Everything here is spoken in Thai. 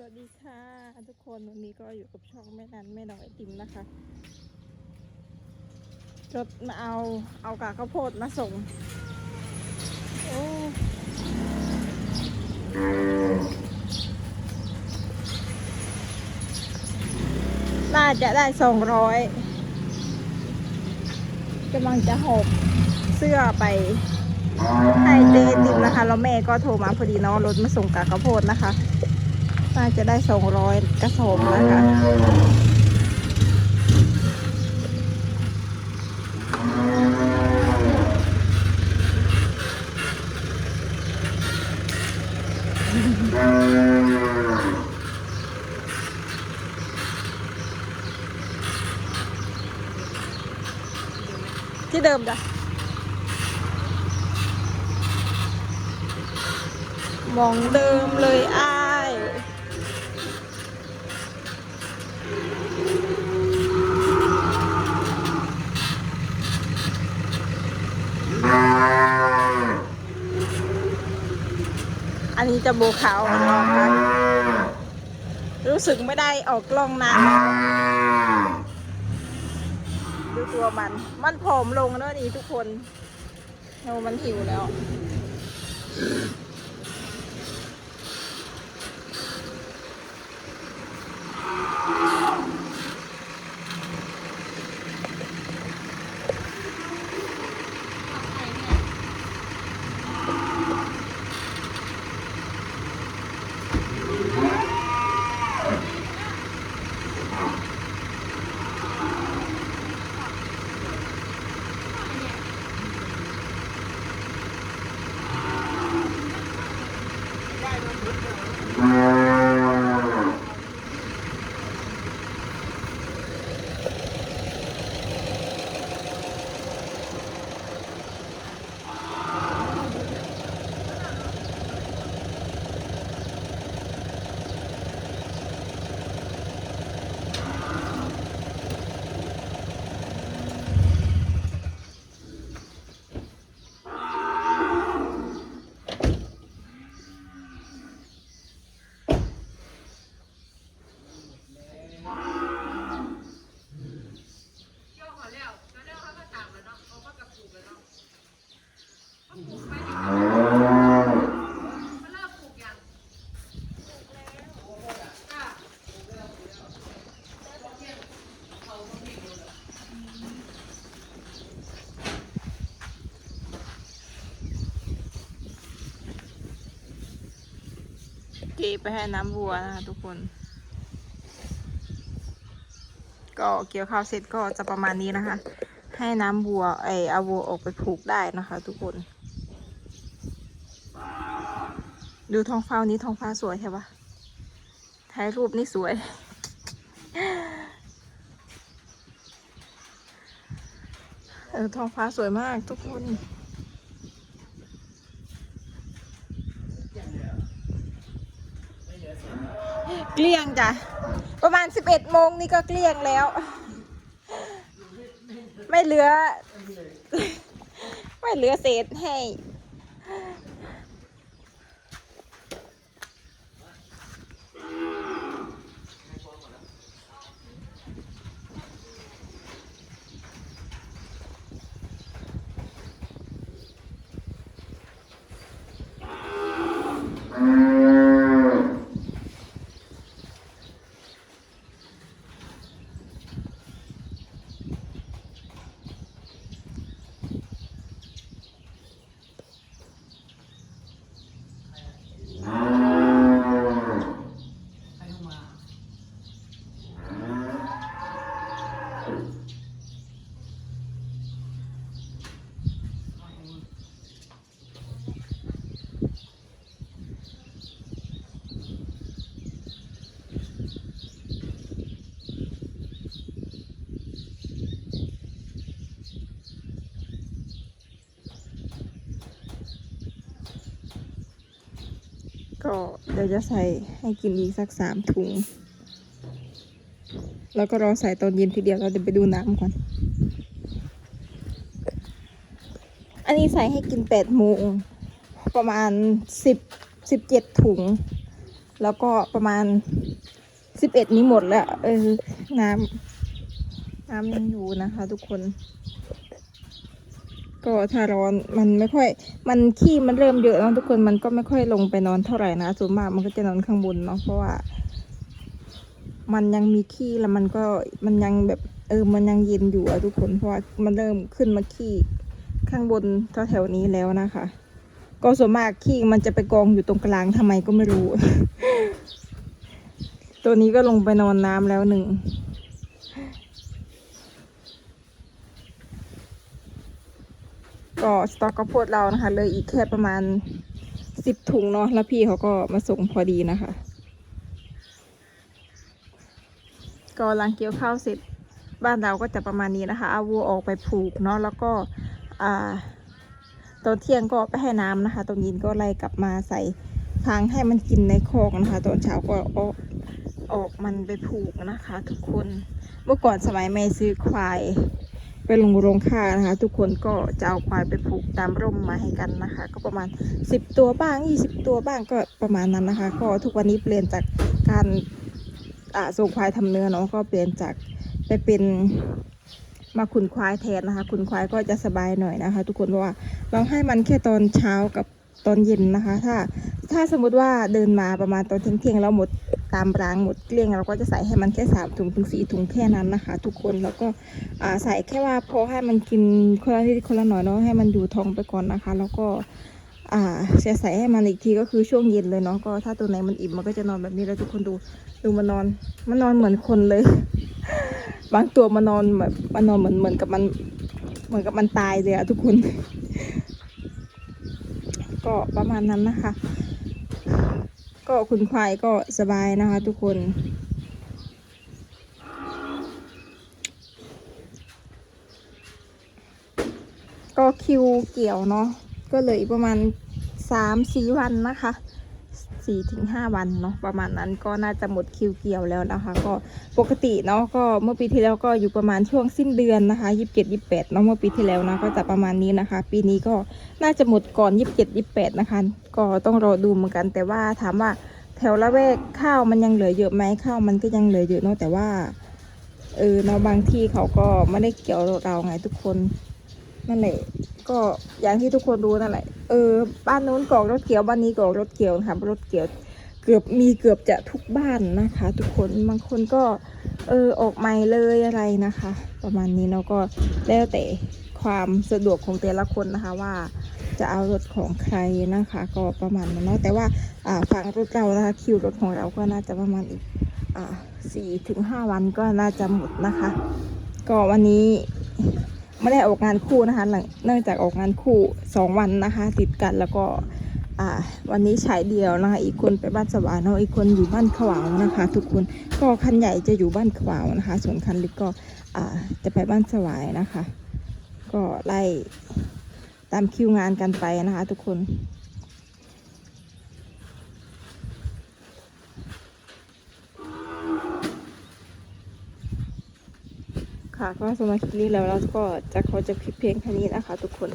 สวัสดีค่ะทุกคนวันนี้ก็อยู่กับช่องแม่นันแม่น้องไอติมนะคะรถมาเอาเอากากข้าวโพดมาส่งโอ้น่าจะได้สองร้อยกำลังจะหอบเสื้อไปให้เจติมนะคะแล้วแม่ก็โทรมาพอดีเนาะรถมาส่งกากข้าวโพดนะคะ น่าจะได้สองร้อยกระสอบนะคะที่เดิมจ้ะมองเดิมเลยอ้าย อันนี้ จะโบขาวนะคะรู้สึกไม่ได้ออกกล้องนานดูตัวมัน มันผอมลงแล้วนี่ทุกคนโนมันหิวแล้ว เกไปให้น้ำวัวนะคะทุกคน ก็เกี่ยวข้าวเสร็จก็จะประมาณนี้นะคะ ให้น้ำวัวไอเอาวัวออกไปผูกได้นะคะ ทุกคน ดูท้องฟ้านี้ท้องฟ้าสวยใช่ปะถ่ายรูปนี่สวยเออท้องฟ้าสวยมากทุกคน เกลี้ยงจ้ะ ประมาณสิบเอ็ดโมงนี่ก็เกลี้ยงแล้ว ไม่เหลือ ไม่เหลือเศษให้ ก็เดี๋ยวจะใส่ให้กินอีกสักสามถุง แล้วก็รอใส่ตอนเย็นทีเดียวเราเดี๋ยวไปดูน้ำก่อน อันนี้ใส่ให้กินแปดโมงประมาณสิบสิบเจ็ดถุง แล้วก็ประมาณสิบเอ็ดนี้หมดแล้ว เออ น้ำน้ำยังอยู่นะคะทุกคน ก็ถ้าร้อนมันไม่ค่อย มันขี้มันเริ่มเยอะแล้วทุกคนมันก็ไม่ค่อยลงไปนอนเท่าไหร่นะส่วนมากมันก็จะนอนข้างบนเนาะเพราะว่า มันยังมีขี้แล้วมันก็มันยังแบบเออมันยังเย็นอยู่อะทุกคนเพราะว่ามันเริ่มขึ้นมาขี้ข้างบนแถวๆนี้แล้วนะคะ ก็ส่วนมากขี้มันจะไปกองอยู่ตรงกลางทำไมก็ไม่รู้ ตัวนี้ก็ลงไปนอนน้ำแล้วหนึ่ง ก็สต็อกข้าวโพดเรานะคะเลยอีกแค่ประมาณสิบถุงเนาะแล้วพี่เขาก็มาส่งพอดีนะคะ ก็หลังเกี่ยวข้าวเสร็จบ้านเราก็จะประมาณนี้นะคะเอาวัวออกไปผูกเนาะแล้วก็อ่าตอนเที่ยงก็ไปให้น้ำนะคะตอนเย็นก็ไล่กลับมาใส่ทางให้มันกินในคอกนะคะ ตอนเช้าก็เอาออกมันไปผูกนะคะ ทุกคนเมื่อก่อนสมัยแม่ซื้อควาย ไปลงโรงค่านะคะ ทุกคนก็จะเอาควายไปผูกตามร่มมาให้กันนะคะ ก็ประมาณ 10 ตัวบ้าง 20 ตัวบ้างก็ประมาณนั้นนะคะ ก็ทุกวันนี้เปลี่ยนจากการส่งควายทำเนื้อเนาะก็เปลี่ยนจากไปเป็นมาขุนควายแทนนะคะ ขุนควายก็จะสบายหน่อยนะคะ ทุกคนเพราะว่าเราให้มันแค่ตอนเช้ากับตอนเย็นนะคะ ถ้าถ้าสมมติว่าเดินมาประมาณตอนเที่ยงๆแล้วหมด ตามรางหมดเกลี้ยงเราก็จะใส่ให้มันแค่สามถุงถึงสี่ถุงแค่นั้นนะคะ ทุกคนแล้วก็ใส่แค่ว่าพอให้มันกินคนละนิดคนละหน่อยเนาะให้มันอยู่ท้องไปก่อนนะคะ แล้วก็อ่าจะใส่ให้มันอีกทีก็คือช่วงเย็นเลยเนาะก็ถ้าตัวไหนมันอิ่มมันก็จะนอนแบบนี้แล้วทุกคนดูดูมันนอนมันนอนเหมือนคนเลย บางตัวมันนอนแบบมันนอนเหมือนเหมือนกับมันเหมือนกับมันตายเลยอะทุกคน ก็ประมาณนั้นนะคะ ก็คุณควายก็สบายนะคะทุกคน ก็คิวเกี่ยวเนาะก็เลยประมาณสามสี่วันนะคะ สี่ถึงห้าวันเนาะประมาณนั้นก็น่าจะหมดคิวเกี่ยวแล้วนะคะ ก็ปกติเนาะก็เมื่อปีที่แล้วก็อยู่ประมาณช่วงสิ้นเดือนนะคะยี่สิบเจ็ดยี่สิบแปดนาะเมื่อปีที่แล้วนะก็จะประมาณนี้นะคะ ปีนี้ก็น่าจะหมดก่อนยี่สิบเจ็ดยี่สิบแปดนะคะ ก็ต้องรอดูเหมือนกันแต่ว่าถามว่าแถวละแวกข้าวมันยังเหลือเยอะไหมข้าวมันก็ยังเหลือเยอะเนาะแต่ว่าเออเนาะบางที่เขาก็ไม่ได้เกี่ยวเราไงทุกคนนั่นแหละ ก็อย่างที่ทุกคนรู้นั่นแหละ เออ บ้านนู้นกรอกรถเกี่ยวบ้านนี้กรอกรถเกี่ยวนะคะรถเกี่ยวเกือบมีเกือบจะทุกบ้านนะคะ ทุกคนบางคนก็เออออกใหม่เลยอะไรนะคะ ประมาณนี้เนาะก็แล้วแต่ความสะดวกของแต่ละคนนะคะว่าจะเอารถของใครนะคะ ก็ประมาณนั้นเนาะแต่ว่าอ่าฝั่งรถเรานะคะคิวรถของเราก็น่าจะประมาณอีกอ่าสี่ถึงห้าวันก็น่าจะหมดนะคะ ก็วันนี้ ไม่ได้ออกงานคู่นะคะหลังเนื่องจากออกงานคู่สองวันนะคะ ติดกันแล้วก็วันนี้ฉายเดียวนะคะ อีกคนไปบ้านสว่านเนาะอีกคนอยู่บ้านขวาวนะคะ ทุกคนก็คันใหญ่จะอยู่บ้านขวาวนะคะ ส่วนคันเล็กก็จะไปบ้านสวายนะคะ ก็ไล่ตามคิวงานกันไปนะคะ ทุกคน ค่ะก็สำหรับคลิปนี้แล้วเราก็จะขอจบคลิปเพลงแค่นี้นะคะ ทุกคน